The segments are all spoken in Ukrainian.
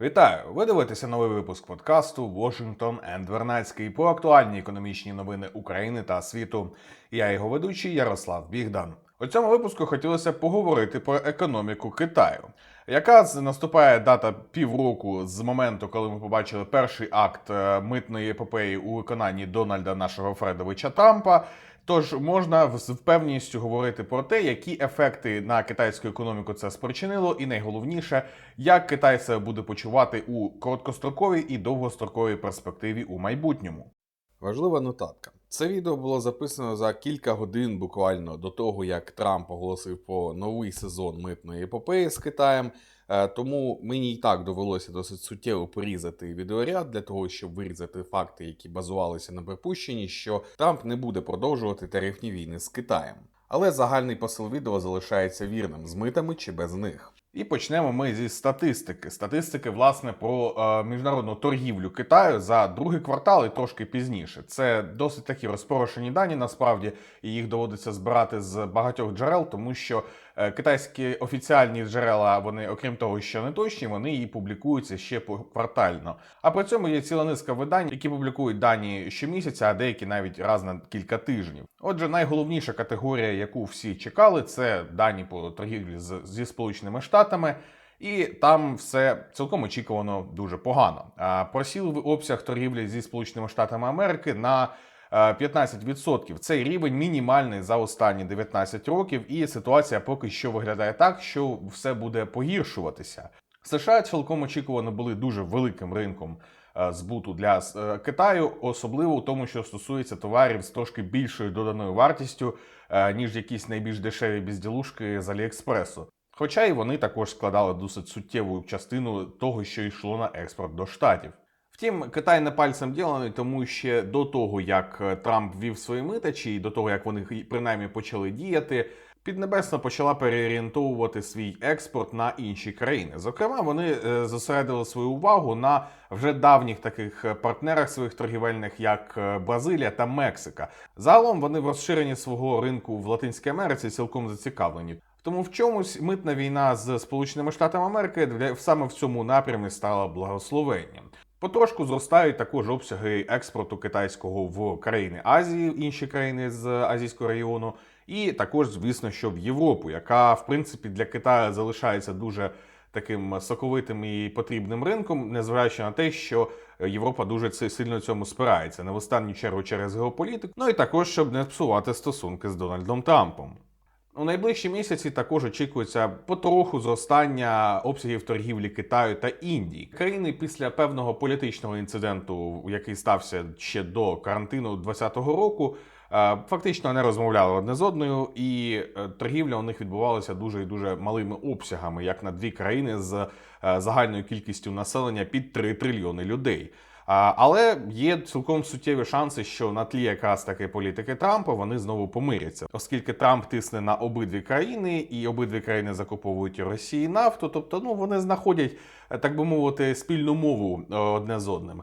Вітаю! Ви дивитеся новий випуск подкасту Washington and Вернацький про актуальні економічні новини України та світу. Я його ведучий Ярослав Бігдан. У цьому випуску хотілося поговорити про економіку Китаю. Яка наступає дата півроку з моменту, коли ми побачили перший акт е, митної епопеї у виконанні Дональда нашого Фредовича Трампа. Тож можна з впевненістю говорити про те, які ефекти на китайську економіку це спричинило, і найголовніше, як Китай себе буде почувати у короткостроковій і довгостроковій перспективі у майбутньому. Важлива нотатка. Це відео було записано за кілька годин буквально до того, як Трамп оголосив про новий сезон митної епопеї з Китаєм. Е, Тому мені і так довелося досить суттєво порізати відеоряд для того, щоб вирізати факти, які базувалися на припущенні, що Трамп не буде продовжувати тарифні війни з Китаєм. Але загальний посил відео залишається вірним з митами чи без них. І почнемо ми зі статистики. Статистики, власне, про е, міжнародну торгівлю Китаю за другий квартал і трошки пізніше. Це досить такі розпорошені дані, насправді, їх доводиться збирати з багатьох джерел, тому що китайські офіціальні джерела, вони, окрім того, що не точні, вони і публікуються ще квартально. А при цьому є ціла низка видань, які публікують дані щомісяця, а деякі навіть раз на кілька тижнів. Отже, найголовніша категорія, яку всі чекали, це дані по торгівлі зі Сполученими Штатами. І там все цілком очікувано дуже погано. А, Просів обсяг торгівлі зі Сполученими Штатами Америки на е, 15%. Цей рівень мінімальний за останні 19 років, і ситуація поки що виглядає так, що все буде погіршуватися. США цілком очікувано були дуже великим ринком е, збуту для е, Китаю, особливо у тому, що стосується товарів з трошки більшою доданою вартістю, е, ніж якісь найбільш дешеві безділушки з Аліекспресу. Хоча і вони також складали досить суттєву частину того, що йшло на експорт до штатів. Втім, Китай не пальцем ділений, тому ще до того, як е, Трамп ввів свої митачі, і до того, як вони принаймні почали діяти, Піднебесна почала переорієнтовувати свій експорт на інші країни. Зокрема, вони е, зосередили свою увагу на вже давніх таких е, партнерах своїх торгівельних, як Бразилія та Мексика. Загалом вони в розширенні свого ринку в Латинській Америці цілком зацікавлені. Тому в чомусь митна війна з Сполученими Штатами Америки саме в цьому напрямі стала благословенням. Потрошку зростають також обсяги експорту китайського в країни Азії, інші країни з азійського регіону, і також, звісно, що в Європу, яка в принципі для Китаю залишається дуже таким соковитим і потрібним ринком, незважаючи на те, що Європа дуже сильно цьому спирається, не в останню чергу через геополітику, ну і також щоб не псувати стосунки з Дональдом Трампом. У найближчі місяці також очікується потроху зростання обсягів торгівлі Китаю та Індії. Країни після певного політичного інциденту, який стався ще до карантину 2020 року, е, фактично не розмовляли одне з одною, і е, торгівля у них відбувалася дуже і дуже малими обсягами, як на дві країни з е, загальною кількістю населення під 3 трильйони людей. Але є цілком суттєві шанси, що на тлі якраз таки політики Трампа вони знову помиряться, оскільки Трамп тисне на обидві країни, і обидві країни закуповують Росії нафту. Тобто, ну вони знаходять, е, так би мовити, спільну мову е, одне з одним.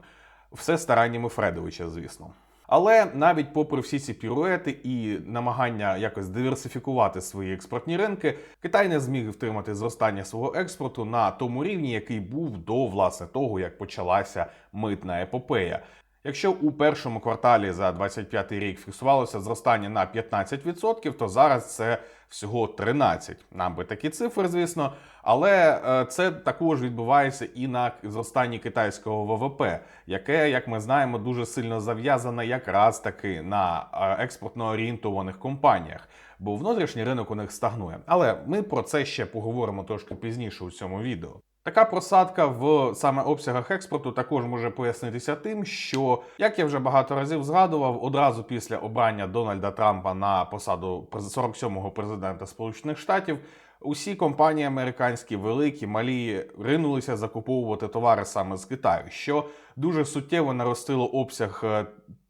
Все стараннями Фредовича, звісно. Але навіть попри всі ці піруети і намагання якось диверсифікувати свої експортні ринки, Китай не зміг втримати зростання свого експорту на тому рівні, який був до власне того, як почалася митна епопея. Якщо у першому кварталі за 25 рік фіксувалося зростання на 15%, то зараз це всього 13%. Нам би такі цифри, звісно, але е, це також відбувається і на зростанні китайського ВВП, яке, як ми знаємо, дуже сильно зав'язане якраз таки на е, експортно орієнтованих компаніях, бо внутрішній ринок у них стагнує. Але ми про це ще поговоримо трошки пізніше у цьому відео. Така просадка в саме обсягах експорту також може пояснитися тим, що як я вже багато разів згадував, одразу після обрання Дональда Трампа на посаду 47-го президента Сполучених Штатів. Усі компанії американські, великі, малі, ринулися закуповувати товари саме з Китаю, що дуже суттєво наростило обсяг е,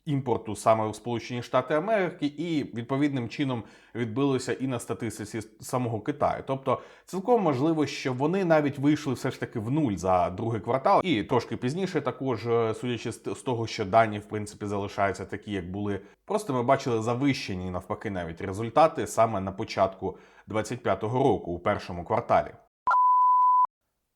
імпорту саме у Сполучені Штати Америки, і відповідним чином відбилося і на статистиці самого Китаю. Тобто, цілком можливо, що вони навіть вийшли все ж таки в нуль за другий квартал, і трошки пізніше, також е, судячи з того, що дані в принципі залишаються такі, як були. Просто ми бачили завищені навпаки навіть результати саме на початку 25-го року у першому кварталі.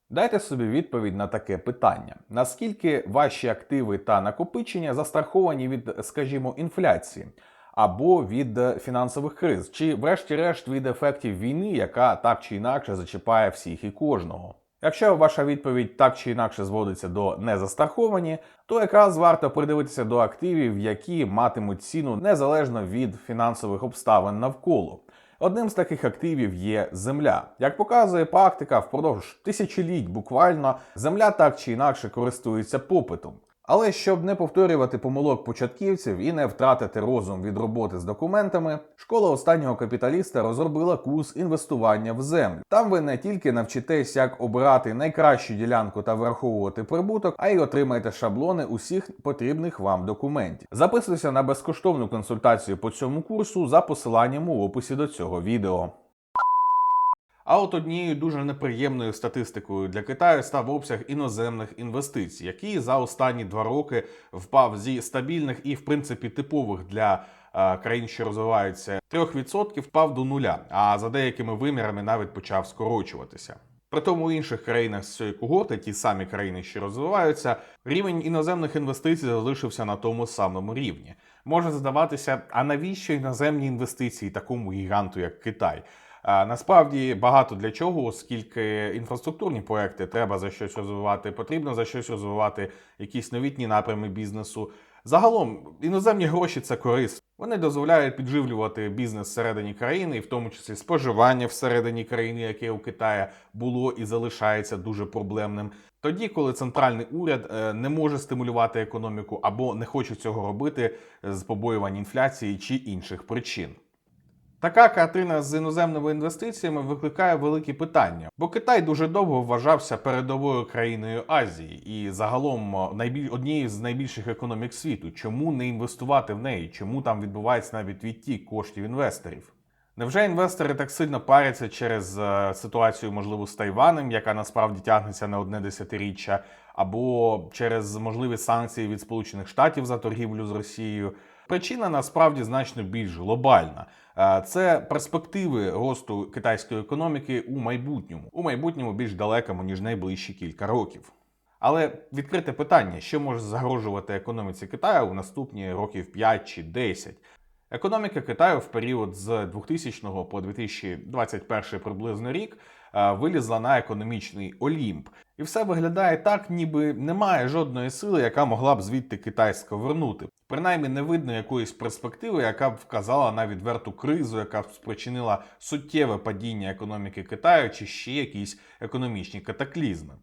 Дайте собі відповідь на таке питання: наскільки ваші активи та накопичення застраховані від, скажімо, інфляції або від е, фінансових криз, чи, врешті-решт, від ефектів війни, яка так чи інакше зачіпає всіх і кожного? Якщо ваша відповідь так чи інакше зводиться до незастраховані, то якраз варто придивитися до активів, які матимуть ціну незалежно від фінансових обставин навколо. Одним з таких активів є земля. Як показує практика, впродовж тисячоліть буквально земля так чи інакше користується попитом. Але щоб не повторювати помилок початківців і не втратити розум від роботи з документами, школа останнього капіталіста розробила курс інвестування в землю. Там ви не тільки навчитесь, як обирати найкращу ділянку та враховувати прибуток, а й отримаєте шаблони усіх потрібних вам документів. Записуйся на безкоштовну консультацію по цьому курсу за посиланням у описі до цього відео. А от однією дуже неприємною статистикою для Китаю став обсяг іноземних інвестицій, який за останні два роки впав зі стабільних і, в принципі, типових для е, країн, що розвиваються, 3% впав до нуля, а за деякими вимірами навіть почав скорочуватися. При тому у інших країнах з цієї когорти, ті самі країни, що розвиваються, рівень іноземних інвестицій залишився на тому самому рівні. Може здаватися, а навіщо іноземні інвестиції такому гіганту, як Китай? Насправді багато для чого, оскільки інфраструктурні проекти треба за щось розвивати, потрібно за щось розвивати якісь новітні напрями бізнесу. Загалом іноземні гроші це корисно. Вони дозволяють підживлювати бізнес всередині країни, і в тому числі споживання всередині країни, яке у Китаї було і залишається дуже проблемним. Тоді, коли центральний уряд е, не може стимулювати економіку або не хоче цього робити з побоювань інфляції чи інших причин. Така картина з іноземними інвестиціями викликає великі питання, бо Китай дуже довго вважався передовою країною Азії і загалом найбіль... однією з найбільших економік світу. Чому не інвестувати в неї? Чому там відбувається навіть відтік коштів інвесторів? Невже інвестори так сильно паряться через е, ситуацію, можливо, з Тайванем, яка насправді тягнеться на одне десятиріччя, або через можливі санкції від Сполучених Штатів за торгівлю з Росією? Причина насправді значно більш глобальна. Е, Це перспективи росту китайської економіки у майбутньому, у майбутньому більш далекому ніж найближчі кілька років. Але відкрите питання, що може загрожувати економіці Китаю у наступні років 5 чи 10. Економіка Китаю в період з 2000 по 2021 приблизно рік е, вилізла на економічний олімп. І все виглядає так, ніби немає жодної сили, яка могла б звідти китайсько вернути. Принаймні не видно якоїсь перспективи, яка б вказала на відверту кризу, яка б спричинила суттєве падіння економіки Китаю чи ще якісь економічні катаклізми.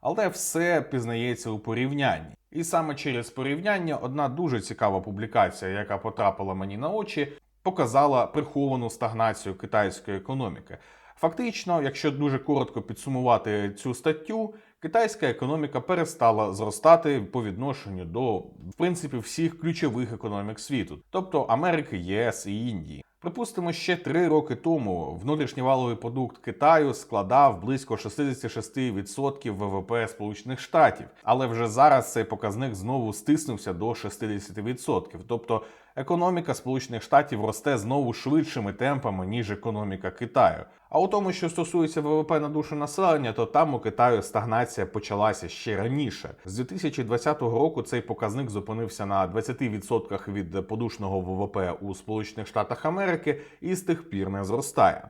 Але все пізнається у порівнянні. І саме через порівняння одна дуже цікава публікація, яка потрапила мені на очі, показала приховану стагнацію китайської економіки. Фактично, якщо дуже коротко підсумувати цю статтю, китайська економіка перестала зростати по відношенню до в принципі всіх ключових економік світу, тобто Америки, ЄС і Індії. Припустимо, ще три роки тому внутрішній валовий продукт Китаю складав близько 66% ВВП Сполучених Штатів, але вже зараз цей показник знову стиснувся до 60%. Тобто економіка Сполучених Штатів росте знову швидшими темпами, ніж економіка Китаю. А у тому, що стосується ВВП на душу населення, то там у Китаю стагнація почалася ще раніше. З 2020 року цей показник зупинився на 20% від подушного ВВП у Сполучених Штатах Америки і з тих пір не зростає.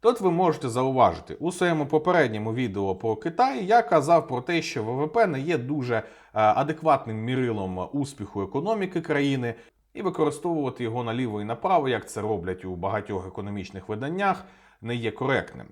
Тут ви можете зауважити у своєму попередньому відео про Китай я казав про те, що ВВП не є дуже е, адекватним мірилом успіху економіки країни, і використовувати його наліво і направо, як це роблять у багатьох економічних виданнях, не є коректним.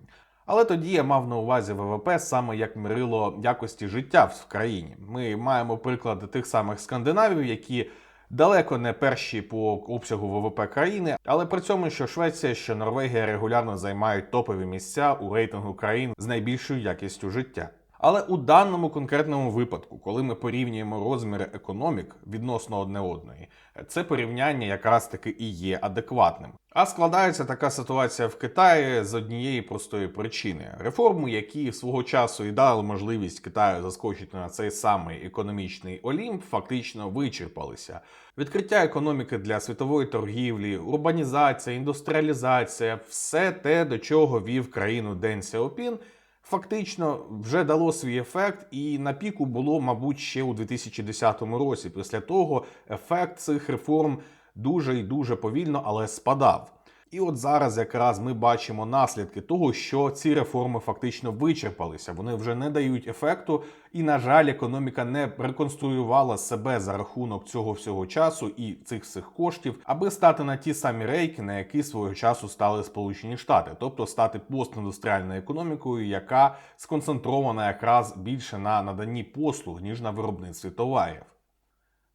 Але тоді я мав на увазі ВВП саме як мірило якості життя в країні. Ми маємо приклади тих самих скандинавів, які далеко не перші по обсягу ВВП країни, але при цьому, що Швеція, що Норвегія регулярно займають топові місця у рейтингу країн з найбільшою якістю життя. Але у даному конкретному випадку, коли ми порівнюємо розміри економік відносно одне одної, це порівняння якраз таки і є адекватним. А складається така ситуація в Китаї з однієї простої причини: реформи, які свого часу і дали можливість Китаю заскочити на цей самий економічний олімп, фактично вичерпалися. Відкриття економіки для світової торгівлі, урбанізація, індустріалізація все те, до чого вів країну Ден Сяопін, фактично вже дало свій ефект, і на піку було, мабуть, ще у 2010 році. Після того ефект цих реформ дуже і дуже повільно, але спадав. І от зараз якраз ми бачимо наслідки того, що ці реформи фактично вичерпалися. Вони вже не дають ефекту, і, на жаль, економіка не реконструювала себе за рахунок цього всього часу і цих всіх коштів, аби стати на ті самі рейки, на які свого часу стали Сполучені Штати, тобто стати постіндустріальною економікою, яка сконцентрована якраз більше на наданні послуг ніж на виробництві товарів.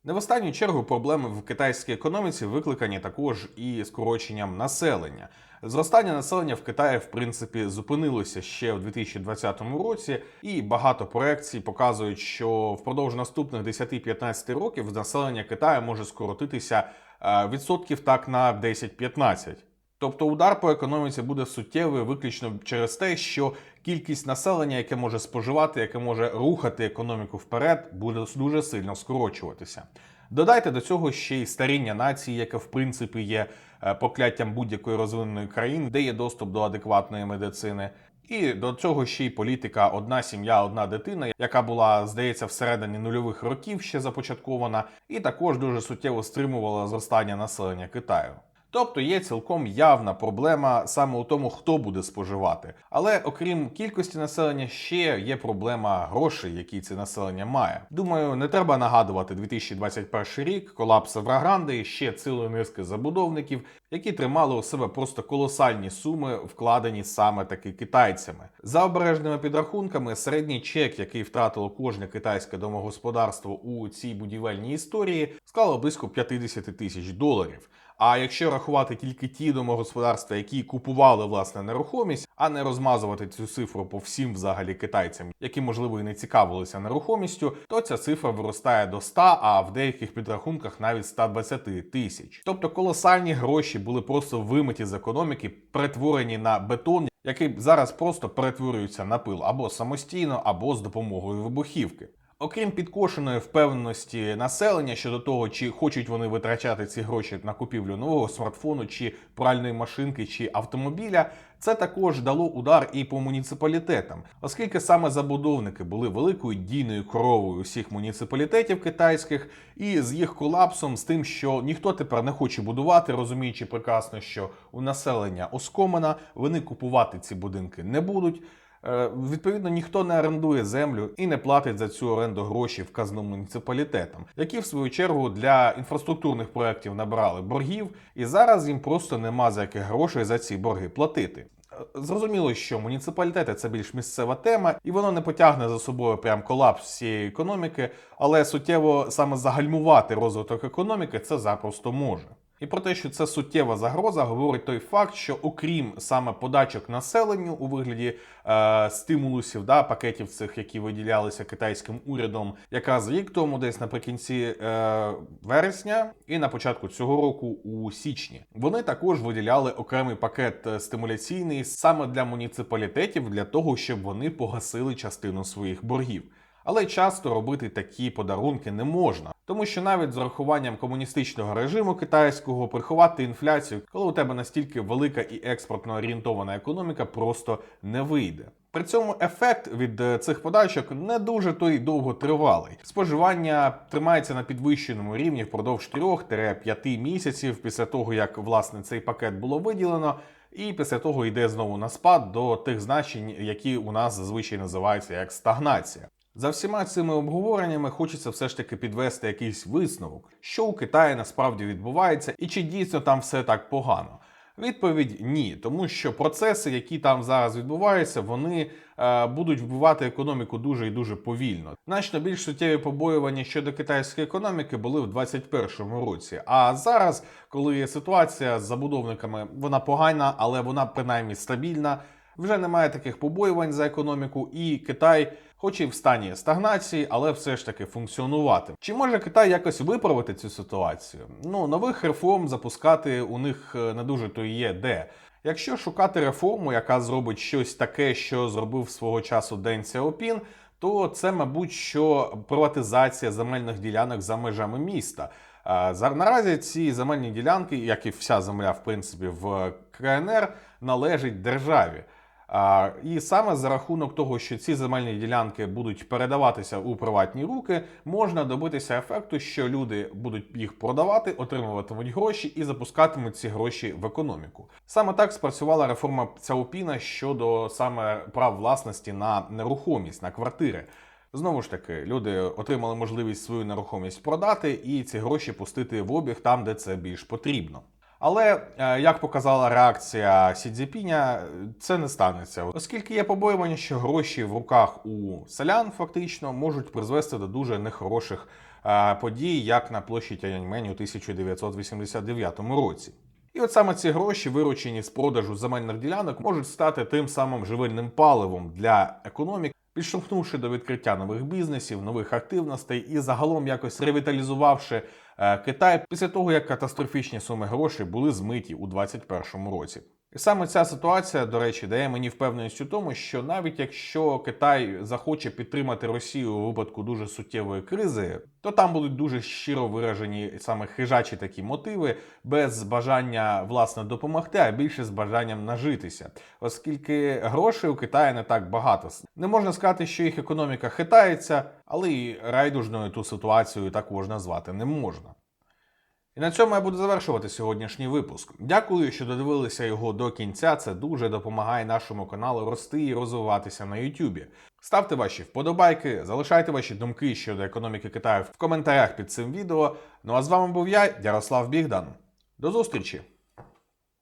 Не в останню чергу проблеми в китайській економіці викликані також і скороченням населення. Зростання населення в Китаї, в принципі, зупинилося ще в 2020 році, і багато проекцій показують, що впродовж наступних 10-15 років населення Китаю може скоротитися е, відсотків так на 10-15. Тобто удар по економіці буде суттєвий виключно через те, що кількість населення, яке може споживати, яке може рухати економіку вперед, буде дуже сильно скорочуватися. Додайте до цього ще й старіння нації, яке в принципі є е, прокляттям будь-якої розвиненої країни, де є доступ до адекватної медицини. І до цього ще й політика одна сім'я, одна дитина, яка була, здається, всередині нульових років ще започаткована, і також дуже суттєво стримувала зростання населення Китаю. Тобто є цілком явна проблема саме у тому, хто буде споживати. Але окрім кількості населення, ще є проблема грошей, які це населення має. Думаю, не треба нагадувати 2021 рік, колапс Еврогранди і ще цілої низки забудовників, які тримали у себе просто колосальні суми, вкладені саме таки китайцями. За обережними підрахунками, середній чек, який втратило кожне китайське домогосподарство у цій будівельній історії, склало близько 50 тисяч доларів. А якщо рахувати тільки ті домогосподарства, які купували власне нерухомість, а не розмазувати цю цифру по всім взагалі китайцям, які можливо і не цікавилися нерухомістю, то ця цифра виростає до 100, а в деяких підрахунках навіть 120 тисяч. Тобто колосальні гроші були просто вимиті з економіки, перетворені на бетон, який зараз просто перетворюється на пил або самостійно, або з допомогою вибухівки. Окрім підкошеної впевненості населення щодо того, чи хочуть вони витрачати ці гроші на купівлю нового смартфону, чи пральної машинки, чи автомобіля, це також дало удар і по муніципалітетам, оскільки саме забудовники були великою дійною коровою усіх муніципалітетів китайських, і з їх колапсом, з тим, що ніхто тепер не хоче будувати, розуміючи прекрасно, що у населення оскомана, вони купувати ці будинки не будуть. Е, Відповідно, ніхто не орендує землю і не платить за цю оренду гроші в казну муніципалітетам, які в свою чергу для інфраструктурних проєктів набрали боргів, і зараз їм просто нема за яких грошей за ці борги платити. Е, Зрозуміло, що муніципалітети це більш місцева тема, і воно не потягне за собою прям колапс всієї економіки, але суттєво саме загальмувати розвиток економіки це запросто може. І про те, що це суттєва загроза, говорить той факт, що окрім саме подачок населенню у вигляді е, стимулусів, да, пакетів цих, які виділялися китайським урядом, якраз рік тому, десь наприкінці е, вересня, і на початку цього року у січні, вони також виділяли окремий пакет е, стимуляційний саме для муніципалітетів, для того, щоб вони погасили частину своїх боргів. Але часто робити такі подарунки не можна, тому що навіть з урахуванням комуністичного режиму китайського приховати інфляцію, коли у тебе настільки велика і експортно орієнтована економіка, просто не вийде. При цьому ефект від е, цих подачок не дуже то й довго тривалий. Споживання тримається на підвищеному рівні впродовж 3-5 місяців після того, як власне цей пакет було виділено. І після того йде знову на спад до тих значень, які у нас зазвичай називаються як стагнація. За всіма цими обговореннями хочеться все ж таки підвести якийсь висновок, що у Китаї насправді відбувається, і чи дійсно там все так погано. Відповідь ні, тому що процеси, які там зараз відбуваються, вони е, будуть вбивати економіку дуже і дуже повільно. Значно більш суттєві побоювання щодо китайської економіки були в 2021 році. А зараз, коли є ситуація з забудовниками вона погана, але вона принаймні стабільна. Вже немає таких побоювань за економіку, і Китай, хоч і в стані стагнації, але все ж таки функціонувати. Чи може Китай якось виправити цю ситуацію? Ну, нових реформ запускати у них е, не дуже то є де. Якщо шукати реформу, яка зробить щось таке, що зробив свого часу Ден Сяопін, то це, мабуть, що приватизація земельних ділянок за межами міста. А Наразі ці земельні ділянки, як і вся земля, в принципі, в КНР, належить державі. І саме за рахунок того, що ці земельні ділянки будуть передаватися у приватні руки, можна добитися ефекту, що люди будуть їх продавати, отримуватимуть гроші і запускатимуть ці гроші в економіку. Саме так спрацювала реформа Цяопіна щодо саме прав власності на нерухомість на квартири. Знову ж таки, люди отримали можливість свою нерухомість продати і ці гроші пустити в обіг там, де це більш потрібно. Але е, як показала реакція Сідзіпіня, це не станеться, оскільки є побоювання, що гроші в руках у селян фактично можуть призвести до дуже нехороших е, подій, як на площі Тяньаньмень у 1989 році. І от саме ці гроші, виручені з продажу земельних ділянок, можуть стати тим самим живильним паливом для економіки, підштовхнувши до відкриття нових бізнесів, нових активностей і загалом якось ревіталізувавши е, Китай після того, як катастрофічні суми грошей були змиті у 2021 році. І саме ця ситуація, до речі, дає мені впевненість у тому, що навіть якщо Китай захоче підтримати Росію у випадку дуже суттєвої кризи, то там будуть дуже щиро виражені саме хижачі такі мотиви, без бажання власне допомогти, а більше з бажанням нажитися, оскільки грошей у Китаї не так багато. Не можна сказати, що їх економіка хитається, але і райдужною ту ситуацію також назвати не можна. І на цьому я буду завершувати сьогоднішній випуск. Дякую, що додивилися його до кінця. Це дуже допомагає нашому каналу рости і розвиватися на YouTube. Ставте ваші вподобайки, залишайте ваші думки щодо економіки Китаю в коментарях під цим відео. Ну а з вами був я, Ярослав Бігдан. До зустрічі!